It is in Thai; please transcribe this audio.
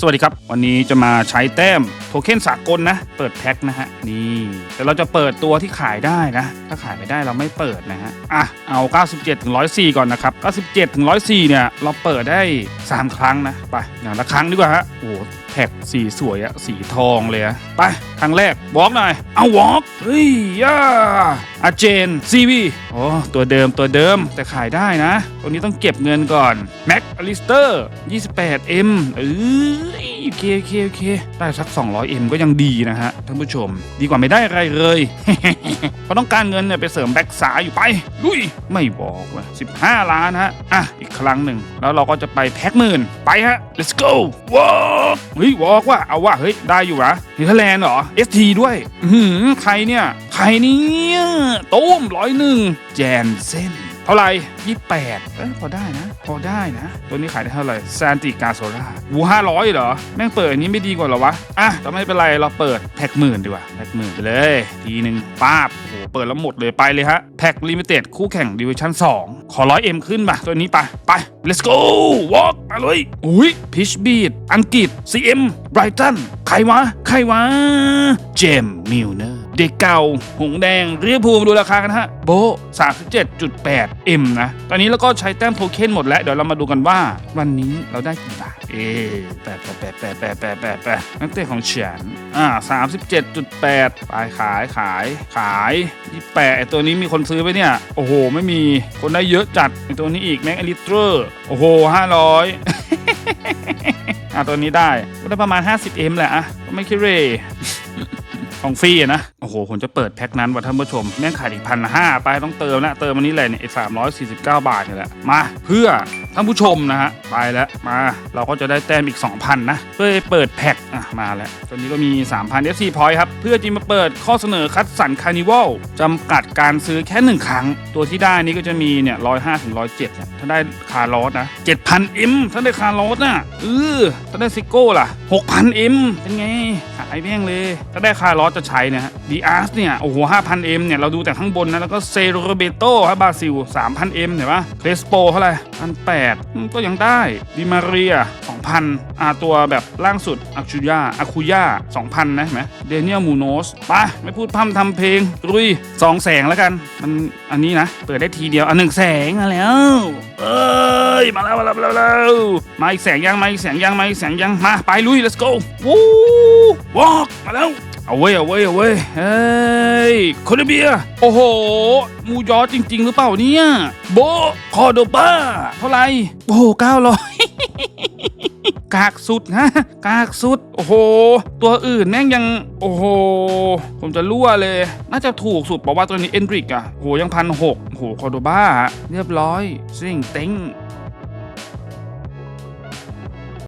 สวัสดีครับ วันนี้จะมาใช้แต้มโทเค็นสากลนะ เปิดแพ็คนะฮะ นี่ แต่เราจะเปิดตัวที่ขายได้นะ ถ้าขายไม่ได้เราไม่เปิดนะฮะ อะ เอา 97ถึง104 ก่อนนะครับ 97ถึง104 เนี่ย เราเปิดได้ 3 ครั้งนะ ไปอย่างละครั้งดีกว่าฮะ โอ้แท็กสีสวยอะสีทองเลยอะไป ครั้งแรกวอล์กหน่อย เอาวอล์กเฮ้ยย่าอาเจนซีวีโอ้ตัวเดิมตัวเดิมแต่ขายได้นะตัวนี้ต้องเก็บเงินก่อนแม็กอลิสเตอร์ 28M เอ้ยโอเคโอเคโอเคได้สัก 200M ก็ยังดีนะฮะท่านผู้ชม ดีกว่าไม่ได้อะไรเลยเพราะต้องการเงินเนี่ยไปเสริมแบ็กสายอยู่ไปลุยไม่บอกว่ะ15 ล้านฮะอะอีกครั้งหนึ่ง แล้วเราก็จะไปแพ็กหมื่น ไปฮะ let's go วอล์กเฮ้ย วอกว่ะเอาว่ะเฮ้ย ได้อยู่นะเนเธอร์แลนด์เหรอ ST ด้วย อือหือใครเนี่ย ใครเนี่ยตุ้มร้อยหนึ่งแจนเส้นเท่าไหร่ยี่แปดเอ้พอได้นะ พอได้นะ ตัวนี้ขายได้เท่าไหร่ซานติกาโซล่าวูห้าร้อยเหรอ แม่งเปิดอันนี้ไม่ดีกว่าหรอวะ อะแต่ไม่เป็นไรเราเปิดแพ็กหมื่นดีกว่าแพ็กหมื่นไปเลย ทีหนึ่งป้าบโอ้โหเปิดแล้วหมดเลยไปเลยฮะ แพ็กลิมิเต็ดคู่แข่งดิวิชั่น2 ขอร้อยเอ็มขึ้นป่ะ ตัวนี้ไปไป let's go walk มาเลยอุ้ยพิชบีดอังกฤษ CM ไบรตันใครวะ ใครวะ เจมมิลเนอร์ เด็กเก่า หงแดงเรียบภูมิดูราคากันฮะ โบ 37.8 M นะ ตอนนี้แล้วก็ใช้แต้มโทเค็นหมดแล้ว เดี๋ยวเรามาดูกันว่า วันนี้เราได้กี่บาท เอแปดแปดแปดแปดแปดแปดแปดนักเตะของเฉียนอ่าสามสิบเจ็ด37.8 ไปขายขายขายยี่แปดตัวนี้มีคนซื้อไปเนี่ย โอ้โห ไม่มีคนได้เยอะจัดไอตัวนี้อีกแม็กอลิตร์โอ้โหห้าร้อยอ่าตัวนี้ได้ก็ได้ประมาณ 50M แหละอะก็ไม่คิดเร่ ของฟรีนะโอ้โหผมจะเปิดแพ็คนั้นว่ะท่านผู้ชมแม่งขายอีกพันห้าไปต้องเติมแล้วเติมวันนี้เลยเนี่ยสามร้อยสี่สิบเก้าบาทนี่แหละมาเพื่อ ท่านผู้ชมนะฮะไปแล้วมาเราก็จะได้แต้มอีก 2,000 นะเพื่อเปิดแพ็คอะมาแล้วตัวนี้ก็มี 3,000 FC Point ครับ เพื่อจะมาเปิดข้อเสนอคัดสรรคานิวัลจำกัดการซื้อแค่ 1 ครั้ง ตัวที่ได้นี่ก็จะมีเนี่ยร้อยห้าถึงร้อยเจ็ดถ้าได้คาร์ลอสนะ7,000 M ถ้าได้คาร์ลอสน่ะเออถ้าได้ซิโก้ล่ะ6,000 M เป็นไงขายแม่งเลย ถ้าได้คาร์ลอสจะใช้นะฮะดีอาร์สเนี่ยโอ้โห5,000 M เนี่ยเราดูแต่ข้างบนนะแล้วก็เซโรเบโตครับบราซิล3,000 M เห็นปะเครสโปเท่าไหร่พันแปดก็ยังได้ดิมาเรีย 2,000อาตัวแบบล่างสุดอาคูย่าอาคูย่า2,000 นะเห็นไหมเดเนียลมูโนสไปไม่พูดพร่ำทำเพลงรุยสองแสงแล้วกัน มันอันนี้นะ เปิดได้ทีเดียวอะหนึ่งแสงมาแล้ว เอ้ย มาแล้วมาแล้วมาแล้วมาแล้วมาอีกแสงยังมาอีกแสงยังมาอีกแสงยังมาไปลุย let's go วู้วอกมาแล้ว เอาเว้ยเอาเว้ยเอาเว้ยเฮ้ยโคลอมเบีย โอ้โหมูยอจริง ๆ หรือเปล่าเนี่ย โบคอโดบ้าเท่าไหร่โอ้โหเก้าร้อยกากสุดฮะกากสุด โอ้โห ตัวอื่นแม่งยัง โอ้โห ผมจะรั่วเลย น่าจะถูกสุดเพราะว่าตัวนี้เอนดริกอะโหยังพันหกโหคอโดบ้า เรียบร้อยซิ่งเต็ง